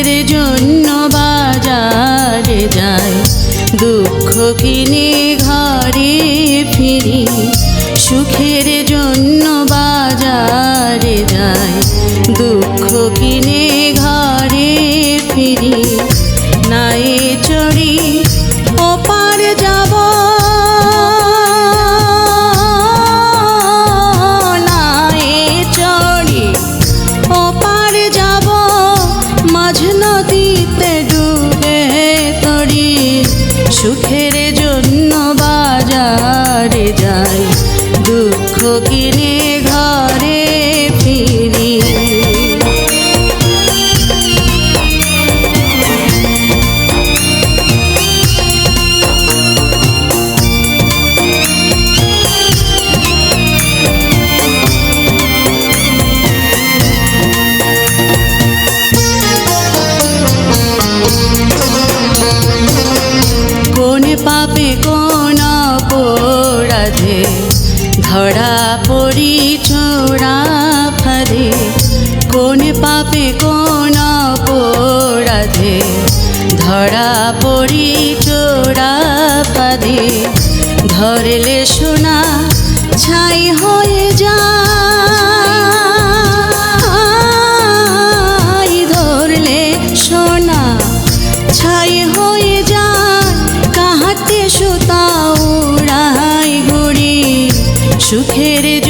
সুখের জন্য বাজারে যায়। দুঃখ কিনে ঘরে বাজারে যাই দুঃখ কিনে অপরাধে ধরা পড়ি চোরা ফাঁদে। কোন পাপে, কোন অপরাধে। ধরা পড়ি চোরা ফাঁদে। ধরলে সোনা ছাই হয়ে সুখের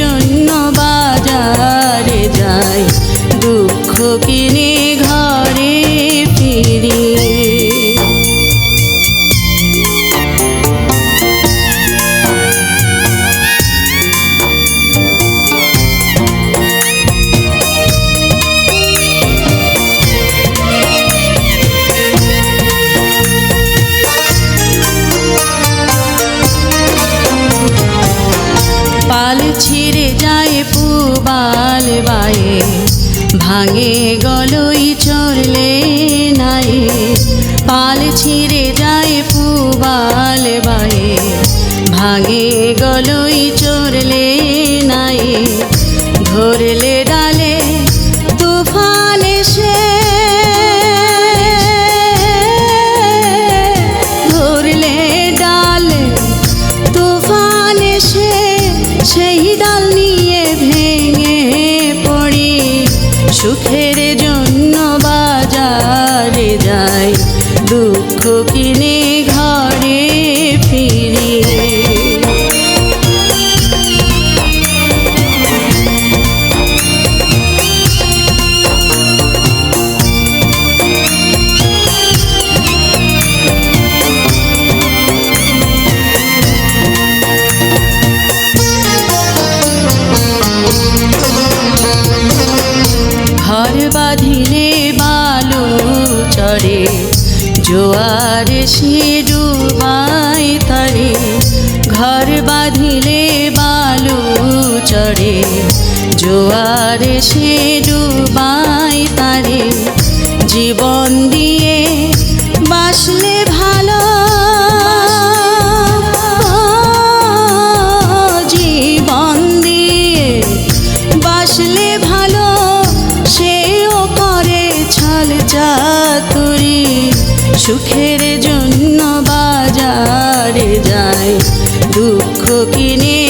ভাঙে গলই চড়লে নাই। পাল ছিঁড়ে যায় পুবাল বায়ে। ভাঙে গলই চড়লে নাই। দুঃখ কিনে ঘরে ফিরি জোয়ার সে ডুবাই তারে ঘর বাঁধিলে বালু চড়ে। জোয়ার সে ডুবাই তারে জীবন দিয়ে চাতুরি সুখের জন্য বাজারে যায় দুঃখ কিনে